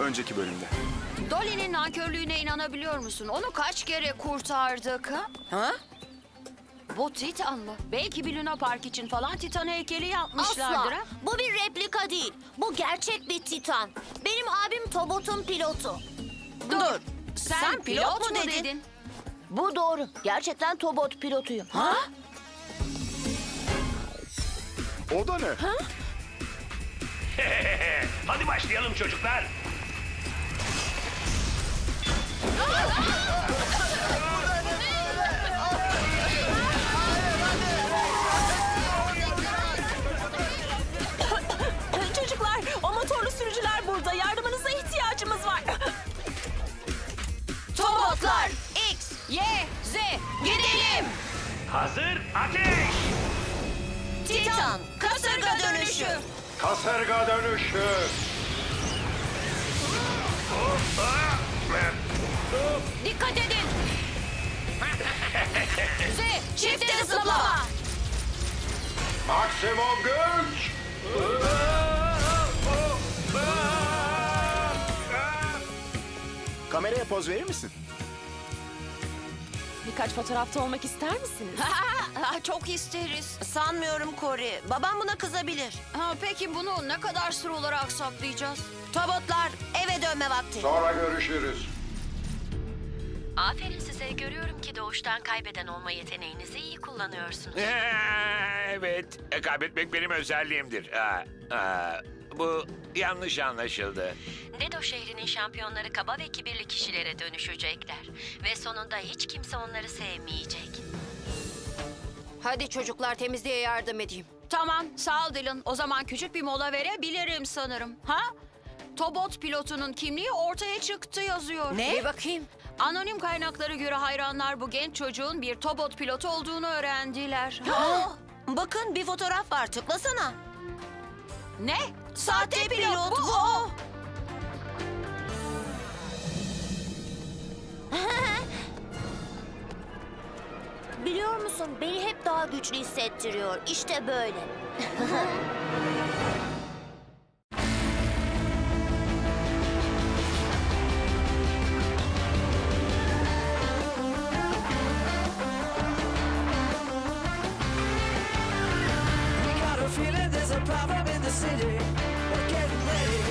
Önceki bölümde. Dolly'nin nankörlüğüne inanabiliyor musun? Onu kaç kere kurtardık ha? Ha? Bu Titan mı? Belki bir Luna Park için falan Titan heykeli yapmışlardır Asla. ha? Bu bir replika değil. Bu gerçek bir Titan. Benim abim Tobot'un pilotu. Dur. Sen Sen, pilot pilot, mu dedin? dedin? Bu doğru. Gerçekten Tobot pilotuyum. Ha? O da ne? Hadi başlayalım çocuklar. Çocuklar, o motorlu sürücüler burada. Yardımınıza ihtiyacımız var. Tobotlar X, Y, Z gidelim. Hazır, ateş! Titan kasırga dönüşü. Kasırga dönüşü. Dikkat edin. Z çifte zıplama. Maksimum güç. Kameraya poz verir misin? Birkaç fotoğrafta olmak ister misiniz? Çok isteriz. Sanmıyorum Cory. Babam buna kızabilir. Ha, peki bunu ne kadar süre olarak saklayacağız? Tobotlar, eve dönme vakti. Sonra görüşürüz. Aferin size. Görüyorum ki doğuştan kaybeden olma yeteneğinizi iyi kullanıyorsunuz. evet, e, kaybetmek benim özelliğimdir. Aa, aa, bu yanlış anlaşıldı. Dedo şehrinin şampiyonları kaba ve kibirli kişilere dönüşecekler. Ve sonunda hiç kimse onları sevmeyecek. Hadi çocuklar temizliğe yardım edeyim. Tamam, sağ ol Dylan. O zaman küçük bir mola verebilirim sanırım. Ha? Tobot pilotunun kimliği ortaya çıktı yazıyor. Ne? Bir bakayım. Anonim kaynaklara göre hayranlar bu genç çocuğun bir Tobot pilotu olduğunu öğrendiler. Bakın bir fotoğraf var. Tıklasana. ne? Sahte pilot bu. o. Biliyor musun beni hep daha güçlü hissettiriyor. İşte böyle. there's a problem in the city. We're getting ready.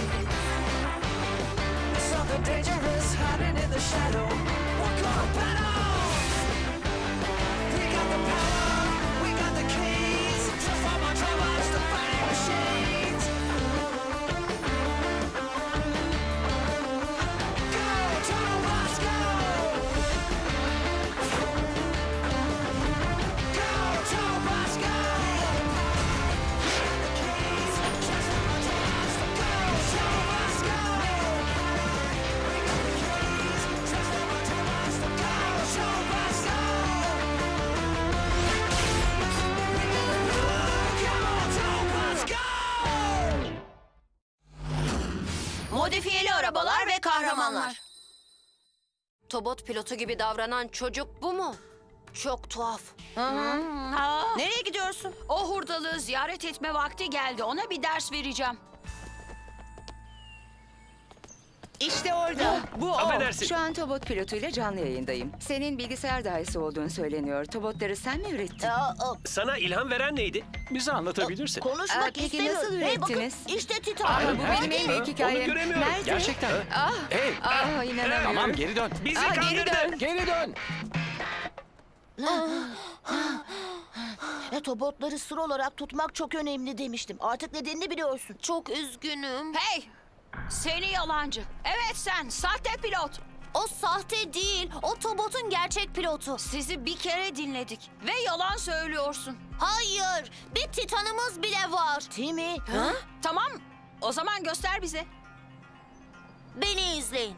There's something dangerous hiding in the shadow. Kahramanlar. Tobot pilotu gibi davranan çocuk bu mu? Çok tuhaf. Nereye gidiyorsun? o hurdalığı ziyaret etme vakti geldi. Ona bir ders vereceğim. İşte orada. Bu o. Affedersin. Şu an Tobot pilotuyla canlı yayındayım. Senin bilgisayar dahisi olduğunu söyleniyor. Tobotları sen mi ürettin? Aa, aa, Sana ilham veren neydi? Bize anlatabilirsin. konuşmak Aa, peki istemiyorum. nasıl Hey, bakın, ürettiniz? işte Titan. Aa, bu benim en büyük Onu hikayem. göremiyorum. Nerede? Gerçekten. Ah, Hey, ah inanamıyorum. tamam geri dön. Bizi Aa, kandırdı. geri dön. Geri dön. Ya, Tobotları sır olarak tutmak çok önemli demiştim. Artık nedenini biliyorsun. Çok üzgünüm. Hey! Seni yalancı. Evet sen, sahte pilot. O sahte değil. O Tobot'un gerçek pilotu. Sizi bir kere dinledik ve yalan söylüyorsun. Hayır. Bir Titan'ımız bile var. Timmy. Ha? Tamam, o zaman göster bize. Beni izleyin.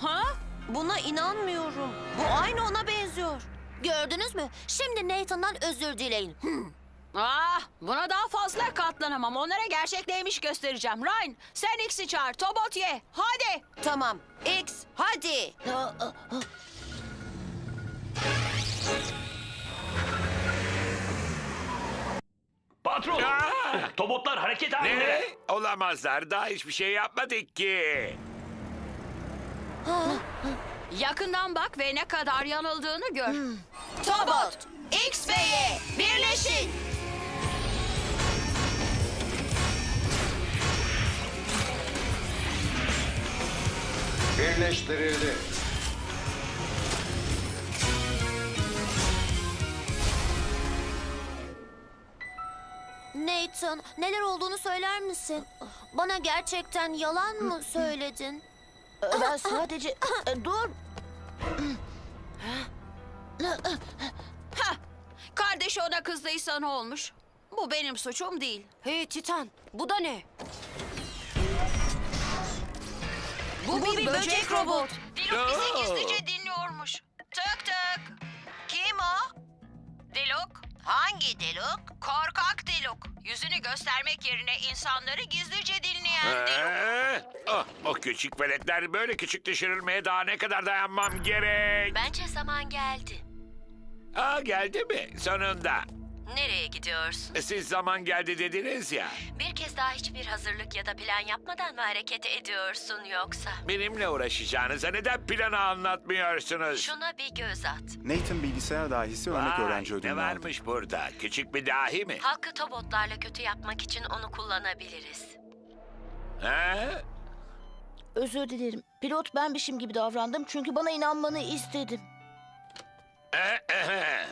Ha? Buna inanmıyorum. Bu aynı ona benziyor. Gördünüz mü? Şimdi Nathan'dan özür dileyin. Ah, buna daha fazla katlanamam. Onlara gerçek neymiş göstereceğim. Ryan, sen X'i çağır, Tobot ye. Hadi. Tamam. X, hadi. Patron! Aa! Tobotlar hareket halinde. Ne? Olamazlar. Daha hiçbir şey yapmadık ki. Yakından bak ve ne kadar yanıldığını gör. Tobot, X ve Y birleşin. Birleştirildi. Nathan, neler olduğunu söyler misin? Bana gerçekten yalan mı söyledin? Ben sadece... Dur. Kardeşi ona kızdıysa ne olmuş? Bu benim suçum değil. Hey Titan, bu da ne? Bu, bir, böcek, robot. Dilok bizi gizlice dinliyormuş. Tık tık. Kim o? Dilok. Hangi Dilok? Korkak Dilok. Yüzünü göstermek yerine insanları gizlice dinleyen Dilok. Ee, oh, o küçük veletler böyle küçük düşürülmeye daha ne kadar dayanmam gerek? Bence zaman geldi. Aa geldi mi? Sonunda. Nereye gidiyorsun? Siz zaman geldi dediniz ya. Bir kez daha hiçbir hazırlık ya da plan yapmadan mı hareket ediyorsun yoksa? Benimle uğraşacağınıza neden planı anlatmıyorsunuz? Şuna bir göz at. Nathan bilgisayar dahisi örnek Vay, öğrenci ne ödülünü aldı. varmış burada? Küçük bir dahi mi? Halkı tobotlarla kötü yapmak için onu kullanabiliriz. Ha? Özür dilerim. Pilot benmişim gibi davrandım çünkü bana inanmanı istedim. Ee, ehe.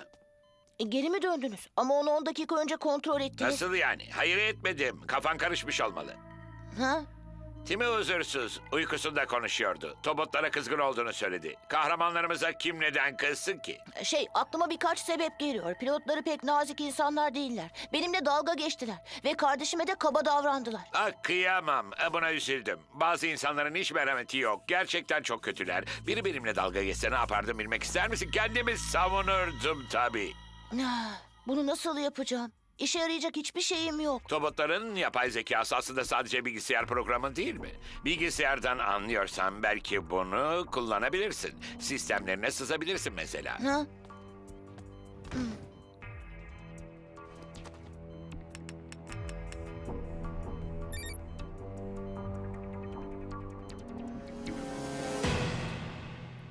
E, Geri mi döndünüz? Ama onu 10 dakika önce kontrol ettiniz. Nasıl yani? Hayır etmedim. Kafan karışmış olmalı. Ha? Timi huzursuz, uykusunda konuşuyordu. Tobotlara kızgın olduğunu söyledi. Kahramanlarımıza kim neden kızsın ki? Şey aklıma birkaç sebep geliyor. Pilotları pek nazik insanlar değiller. Benimle dalga geçtiler. Ve kardeşime de kaba davrandılar. Ah kıyamam. E, Buna üzüldüm. Bazı insanların hiç merhameti yok. Gerçekten çok kötüler. Biri benimle dalga geçse ne yapardım bilmek ister misin? Kendimi savunurdum tabii. Bunu nasıl yapacağım? İşe yarayacak hiçbir şeyim yok. Tobotların yapay zekası aslında sadece bilgisayar programı değil mi? Bilgisayardan anlıyorsan belki bunu kullanabilirsin. Sistemlerine sızabilirsin mesela. Ha?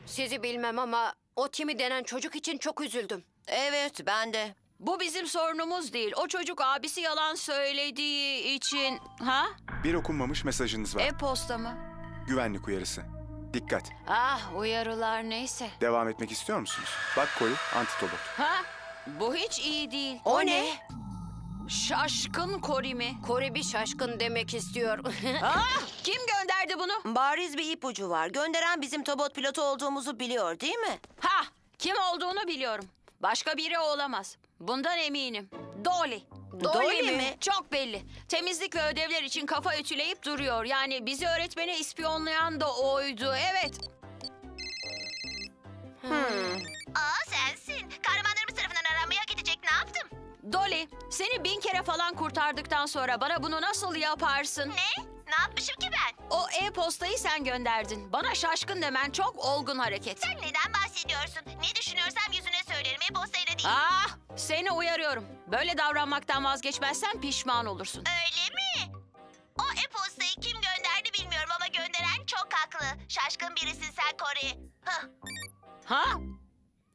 Sizi bilmem ama o Timi denen çocuk için çok üzüldüm. Evet ben de. Bu bizim sorunumuz değil. O çocuk abisi yalan söylediği için... Ha? Bir okunmamış mesajınız var. E-posta mı? Güvenlik uyarısı. Dikkat. Ah uyarılar neyse. Devam etmek istiyor musunuz? Bak Cory, antitobot. Ha? Bu hiç iyi değil. O ne? Şaşkın Kori mi? Kore bir şaşkın demek istiyor. Ah! Kim gönderdi bunu? Bariz bir ipucu var. Gönderen bizim tobot pilotu olduğumuzu biliyor değil mi? Ha! Kim olduğunu biliyorum. Başka biri olamaz. Bundan eminim. Dolly. Dolly mi? Çok belli. Temizlik ve ödevler için kafa ütüleyip duruyor. Yani bizi öğretmeni ispiyonlayan da oydu. Evet. Aa sensin. Kahramanlarımız tarafından aramaya gidecek ne yaptım? Dolly, seni bin kere falan kurtardıktan sonra bana bunu nasıl yaparsın? Ne? Ne yapmışım ki ben? O e-postayı sen gönderdin. Bana şaşkın demen çok olgun hareket. Sen neden bahsediyorsun? Ne düşünüyorsam yüzüne söylerim. E-postayla değil. Ah, seni uyarıyorum. Böyle davranmaktan vazgeçmezsen pişman olursun. Öyle mi? O e-postayı kim gönderdi bilmiyorum ama gönderen çok haklı. Şaşkın birisin sen Kore. Hah. Ha?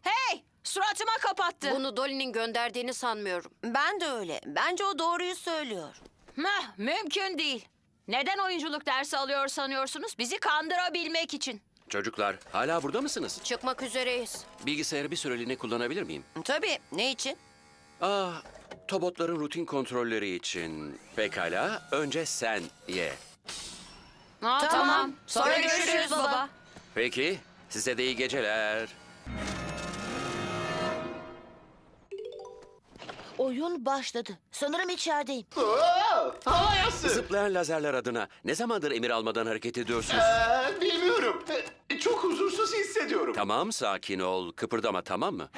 Hey, suratıma kapattı. Bunu Dolly'nin gönderdiğini sanmıyorum. Ben de öyle. Bence o doğruyu söylüyor. Heh, mümkün değil. Neden oyunculuk dersi alıyor sanıyorsunuz? Bizi kandırabilmek için. Çocuklar hala burada mısınız? Çıkmak üzereyiz. Bilgisayarı bir süreliğine kullanabilir miyim? Tabii. Ne için? Ah, tobotların rutin kontrolleri için. Pekala, önce sen ye. Ha, tamam. Sonra, görüşürüz baba. Peki, size de iyi geceler. Oyun başladı. Sanırım içerideyim. Zıplayan lazerler adına ne zamandır emir almadan hareket ediyorsunuz? bilmiyorum. Çok huzursuz hissediyorum. Tamam, sakin ol. Kıpırdama, tamam mı?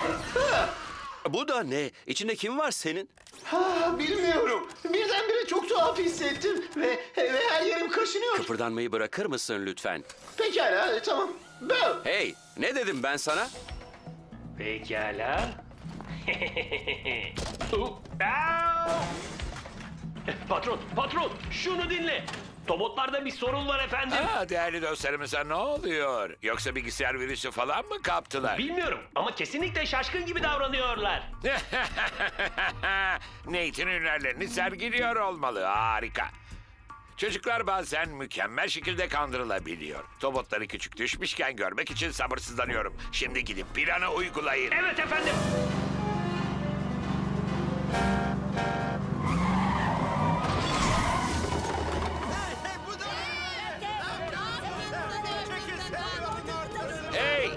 Bu da ne? İçinde kim var senin? Ha, bilmiyorum. Birdenbire çok tuhaf hissettim ve, ve her yerim kaşınıyor. Kıpırdanmayı bırakır mısın lütfen? Pekala, e, tamam. Ben. Hey, ne dedim ben sana? Pekala. Patron, patron şunu dinle. Tobotlarda bir sorun var efendim. Aa, değerli dostlarımıza ne oluyor? Yoksa bilgisayar virüsü falan mı kaptılar? Bilmiyorum ama kesinlikle şaşkın gibi davranıyorlar. Nate'in hünerlerini sergiliyor olmalı. Harika. Çocuklar bazen mükemmel şekilde kandırılabiliyor. Tobotları küçük düşmüşken görmek için sabırsızlanıyorum. Şimdi gidip planı uygulayın. Evet efendim. Hey!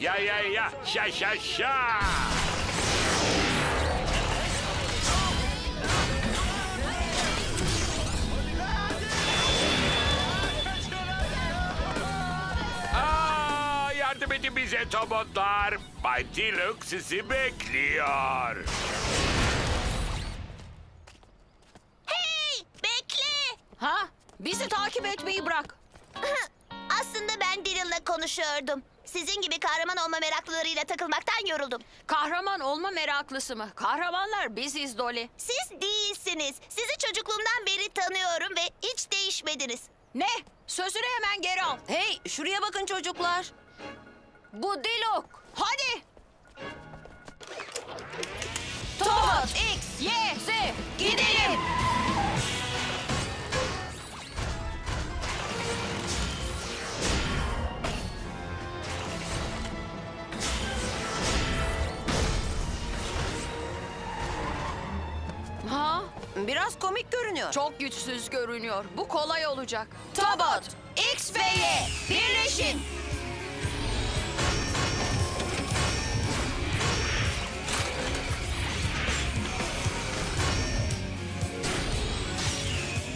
Ya ya ya! Şa şa şa! Aa, yardım edin bize tobotlar. Bay Tiluk sizi bekliyor. Hey, bekle. Ha? Bizi takip etmeyi bırak. Aslında ben Dylan'la konuşuyordum. Sizin gibi kahraman olma meraklılarıyla takılmaktan yoruldum. Kahraman olma meraklısı mı? Kahramanlar biziz Dolly. Siz değilsiniz. Sizi çocukluğumdan beri tanıyorum ve hiç değişmediniz. Ne? Sözünü hemen geri al. Hey şuraya bakın çocuklar. Bu Dilok. Hadi. Tobot X, Y, Z. Gidelim. Biraz komik görünüyor. Çok güçsüz görünüyor. Bu kolay olacak. Tobot, X ve Y birleşin.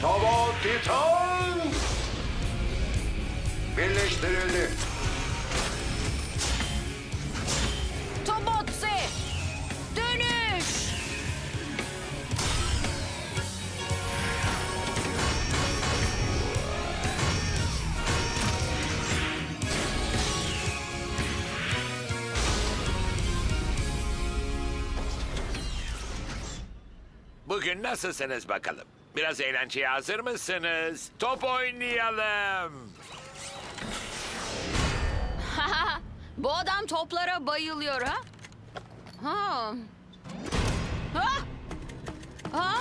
Tobot Titan! Birleştirildi. Bugün nasılsınız bakalım? Biraz eğlenceye hazır mısınız? Top oynayalım. Bu adam toplara bayılıyor ha? Ha. Ha? Ha?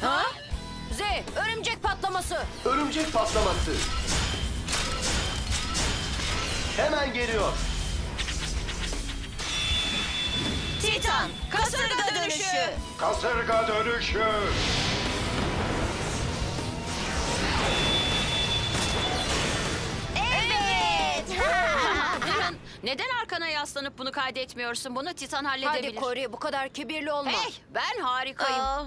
Ha? Z, örümcek patlaması. Örümcek patlaması. Hemen geliyor. Titan, kasırga dönüşü. Kasırga dönüşü. Evet. Dylan, neden arkana yaslanıp bunu kaydetmiyorsun? Bunu Titan halledebilir. Hadi Corey bu kadar kibirli olma. Hey, ben harikayım. Aa.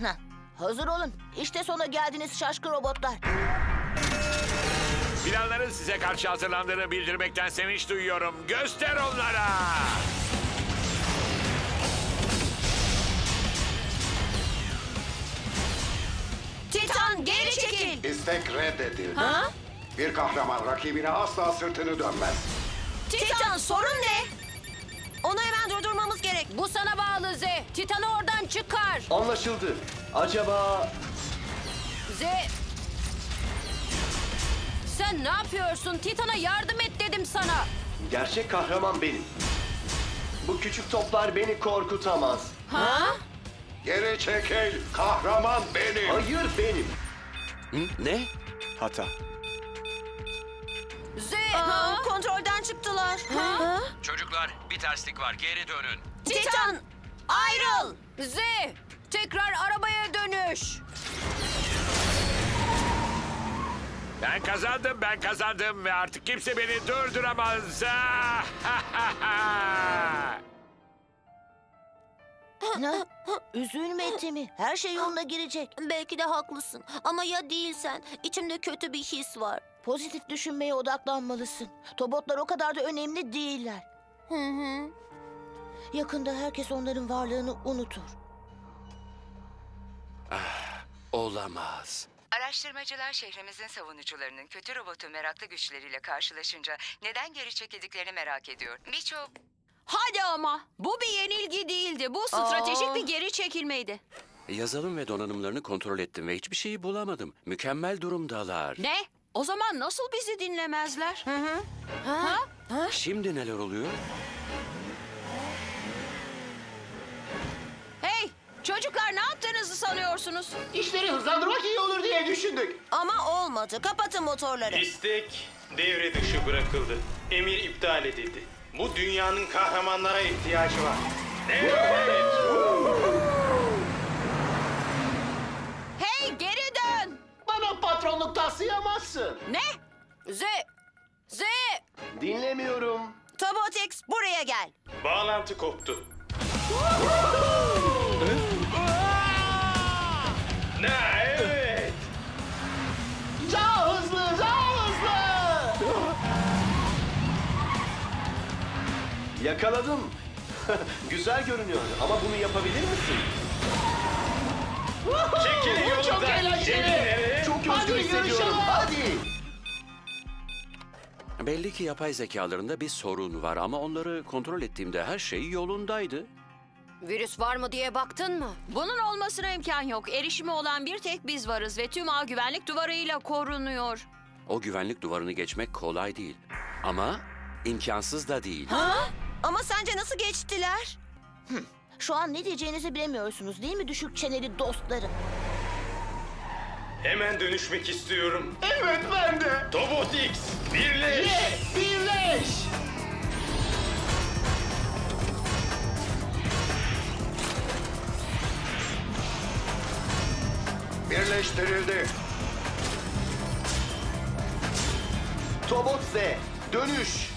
Heh, Hazır olun. İşte sona geldiniz şaşkın robotlar. Planların size karşı hazırlandığını bildirmekten sevinç duyuyorum. Göster onlara. Titan geri çekil. İstek reddedildi. Ha? Bir kahraman rakibine asla sırtını dönmez. Titan sorun ne? Onu hemen durdurmamız gerek. Bu sana bağlı Z. Titan'ı oradan çıkar. Anlaşıldı. Acaba Z. Sen ne yapıyorsun? Titan'a yardım et dedim sana. gerçek kahraman benim. Bu küçük toplar beni korkutamaz. Ha? Geri çekil. Kahraman benim. Hayır benim. Hı? Ne? Hata. Z. Ha? kontrolden çıktılar. Ha? Çocuklar bir terslik var geri dönün. Titan ayrıl. Z. Tekrar arabaya dönüş. Ben kazandım, ben kazandım ve artık kimse beni durduramaz. Üzülme Timi. Her şey yoluna girecek. Belki de haklısın. Ama ya değilsen? İçimde kötü bir his var. Pozitif düşünmeye odaklanmalısın. Tobotlar o kadar da önemli değiller. Hı hı. Yakında herkes onların varlığını unutur. Olamaz. Araştırmacılar şehrimizin savunucularının kötü robotu meraklı güçleriyle karşılaşınca neden geri çekildiklerini merak ediyor. Birçok Hadi ama. Bu bir yenilgi değildi. Bu stratejik bir geri çekilmeydi. Yazılım ve donanımlarını kontrol ettim ve hiçbir şeyi bulamadım. Mükemmel durumdalar. Ne? O zaman nasıl bizi dinlemezler? Şimdi neler oluyor? Yaptığınızı sanıyorsunuz? İşleri hızlandırmak iyi olur diye düşündük. Ama olmadı. Kapatın motorları. İstek devre dışı bırakıldı. Emir iptal edildi. Bu dünyanın kahramanlara ihtiyacı var. Hey geri dön! Bana patronluk taslayamazsın. Ne? Z! Z! Dinlemiyorum. Tobotex buraya gel. Bağlantı koptu. Ne? Evet. Daha hızlı, daha hızlı. Yakaladım. Güzel görünüyor ama bunu yapabilir misin? Çekilin Bu çok eğlenceli. Çok özgür Hadi hissediyorum. yarışalım. Hadi. Belli ki yapay zekalarında bir sorun var ama onları kontrol ettiğimde her şey yolundaydı. Virüs var mı diye baktın mı? Bunun olmasına imkan yok. Erişimi olan bir tek biz varız ve tüm ağ güvenlik duvarıyla korunuyor. O güvenlik duvarını geçmek kolay değil. Ama imkansız da değil. Ama sence nasıl geçtiler? Şu an ne diyeceğinizi bilemiyorsunuz değil mi düşük çeneli dostlarım? Hemen dönüşmek istiyorum. Evet ben de. Tobot X, birleş. Ye, birleş. Birleştirildi. Tobot Z, dönüş.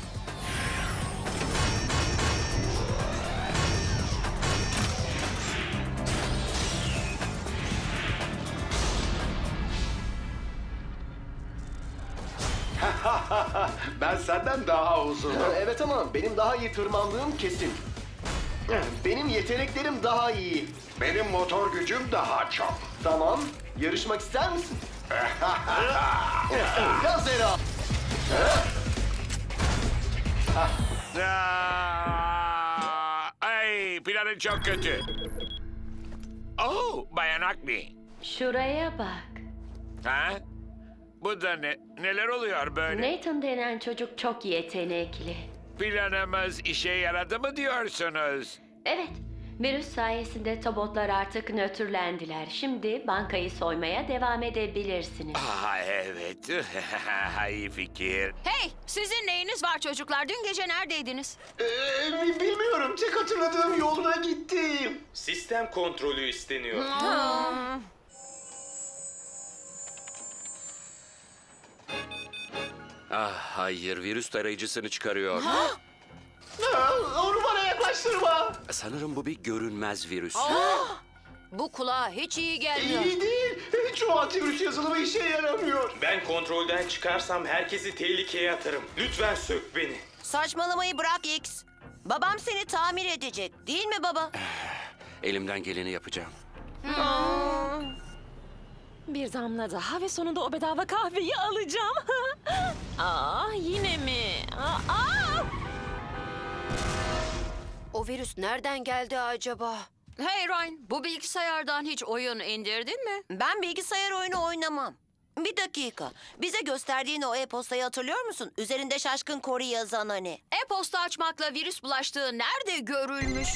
Ben senden daha uzunum. Evet ama benim daha iyi tırmandığım kesin. Benim yeteneklerim daha iyi. Benim motor gücüm daha çok. Tamam, yarışmak ister misin? Gazera. Aa, ay planın çok kötü. Oh, Bayan Akmi. Şuraya bak. Ha? Bu da ne? Neler oluyor böyle? Nathan denen çocuk çok yetenekli. Planımız işe yaradı mı diyorsunuz? Evet, virüs sayesinde tobotlar artık nötrlendiler. Şimdi bankayı soymaya devam edebilirsiniz. Aa evet. İyi fikir. Hey! Sizin neyiniz var çocuklar? Dün gece neredeydiniz? Ee, bilmiyorum, tek hatırladığım yoluna gittim. Sistem kontrolü isteniyor. Ah hayır virüs tarayıcısını çıkarıyor. Ha, bana yaklaştırma. Sanırım bu bir görünmez virüs. Bu kulağa hiç iyi gelmiyor. İyi değil. Çoğu antivirüs yazılımı işe yaramıyor. Ben kontrolden çıkarsam herkesi tehlikeye atarım. Lütfen sök beni. Saçmalamayı bırak X. Babam seni tamir edecek. Değil mi baba? Elimden geleni yapacağım. Bir damla daha ve sonunda o bedava kahveyi alacağım. Aa yine mi? Aa! O virüs nereden geldi acaba? Hey Ryan, bu bilgisayardan hiç oyun indirdin mi? Ben bilgisayar oyunu oynamam. Bir dakika. Bize gösterdiğin o e-postayı hatırlıyor musun? Üzerinde şaşkın Kori yazan hani. E-posta açmakla virüs bulaştığı nerede görülmüş?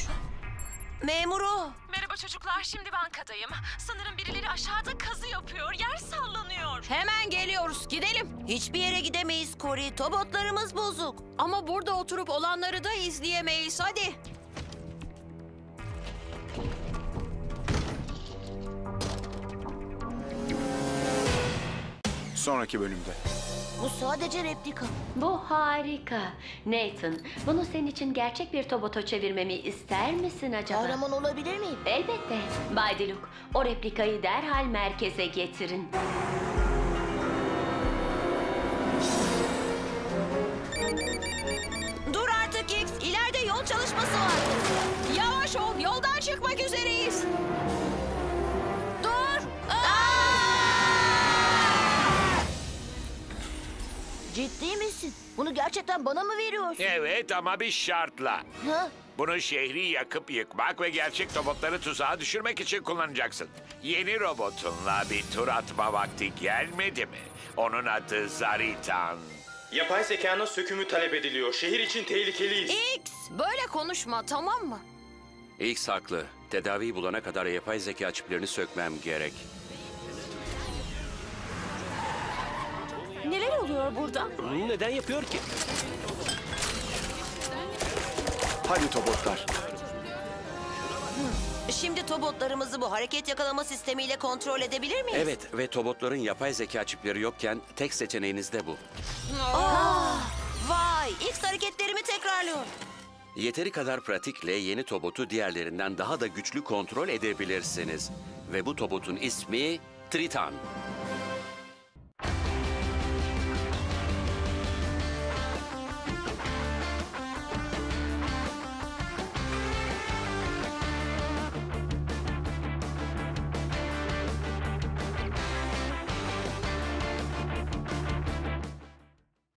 Memur o. Merhaba çocuklar şimdi bankadayım. Sanırım birileri aşağıda kazı yapıyor. Yer sallanıyor. Hemen geliyoruz, gidelim. Hiçbir yere gidemeyiz Kori. Tobotlarımız bozuk. Ama burada oturup olanları da izleyemeyiz. Hadi. Sonraki bölümde. Bu sadece replika. Bu harika. Nathan, bunu senin için gerçek bir toboto çevirmemi ister misin acaba? Kahraman olabilir miyim? Elbette. Bay Diluk, o replikayı derhal merkeze getirin. Ciddi misin? Bunu gerçekten bana mı veriyorsun? Evet ama bir şartla. Ha? Bunu şehri yakıp yıkmak ve gerçek robotları tuzağa düşürmek için kullanacaksın. Yeni robotunla bir tur atma vakti gelmedi mi? Onun adı Zaritan. Yapay zekanın sökümü talep ediliyor. Şehir için tehlikeliyiz. X, böyle konuşma tamam mı? X haklı. Tedaviyi bulana kadar yapay zeka çiplerini sökmem gerek. Neler oluyor burada? Neden yapıyor ki? Hadi Tobotlar. Şimdi tobotlarımızı bu hareket yakalama sistemiyle kontrol edebilir miyiz? Evet ve Tobotların yapay zeka çipleri yokken tek seçeneğiniz de bu. Vay, X hareketlerimi tekrarlıyor. Yeteri kadar pratikle yeni Tobot'u diğerlerinden daha da güçlü kontrol edebilirsiniz. Ve bu Tobot'un ismi Triton.